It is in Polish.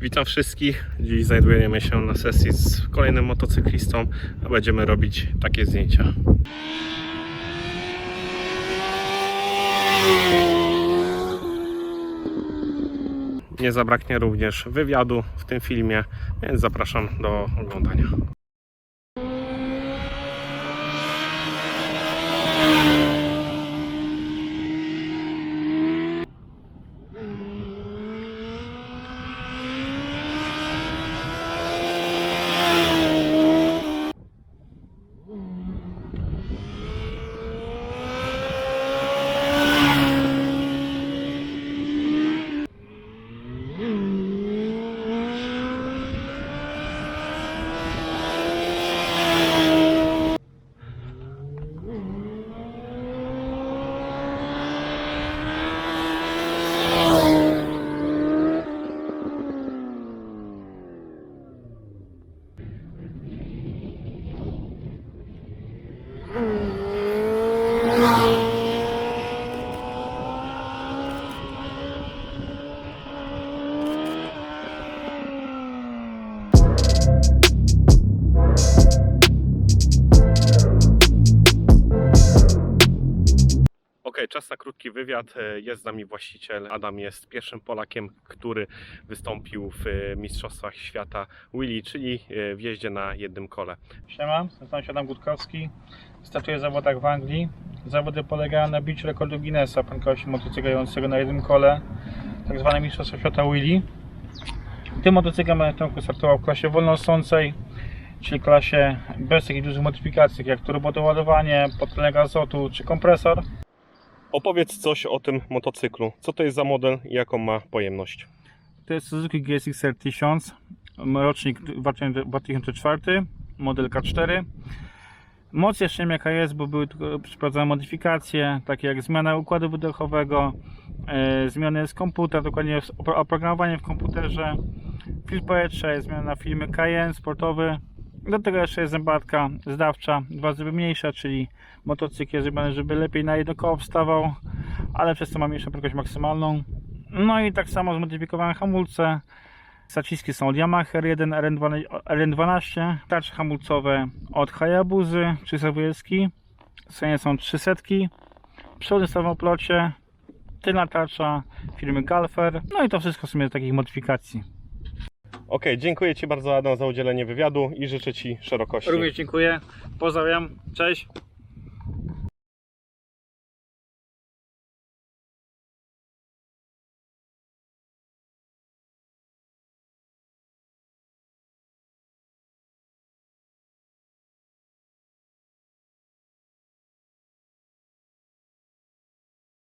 Witam wszystkich. Dziś znajdujemy się na sesji z kolejnym motocyklistą, a będziemy robić takie zdjęcia. Nie zabraknie również wywiadu w tym filmie, więc zapraszam do oglądania. Czas na krótki wywiad. E, Jest z nami właściciel. Adam jest pierwszym Polakiem, który wystąpił w e, Mistrzostwach Świata Willy, czyli e, w jeździe na jednym kole. Siema, nazywam się Adam Gutkowski. Startuję w zawodach w Anglii. Zawody polegają na biciu rekordu Guinnessa prędkości motocyklującego na jednym kole, tak zwane Mistrzostwa Świata Willy. Tym motocyklem będę startował w klasie wolnosącej, czyli klasie bez takich dużych modyfikacji, jak turbodoładowanie, podtlenek azotu czy kompresor. Opowiedz coś o tym motocyklu. Co to jest za model i jaką ma pojemność? To jest Suzuki GSX-R 1000, rocznik 2004, model K4. Moc jeszcze nie wiem jaka jest, bo były tylko przeprowadzone modyfikacje, takie jak zmiana układu wydechowego, e, zmiany z komputera, dokładnie oprogramowanie w komputerze, filtr powietrza, jest zmiana na filmy Cayenne sportowy. Do tego jeszcze jest zębatka zdawcza, dwa razy mniejsza, czyli motocykl jest zrobiony, żeby lepiej na jedno koło wstawał, ale przez to ma mniejszą prędkość maksymalną. No i tak samo zmodyfikowane hamulce. Zaciski są od Yamaha R1, RN12, RN12, tarcze hamulcowe od Hayabuzy czy Zawojewski. Są są 300. Przody są w oplocie, tylna tarcza firmy Galfer. No i to wszystko w sumie z takich modyfikacji. Ok, dziękuję Ci bardzo Adam za udzielenie wywiadu i życzę Ci szerokości. Również dziękuję. Pozdrawiam. Cześć.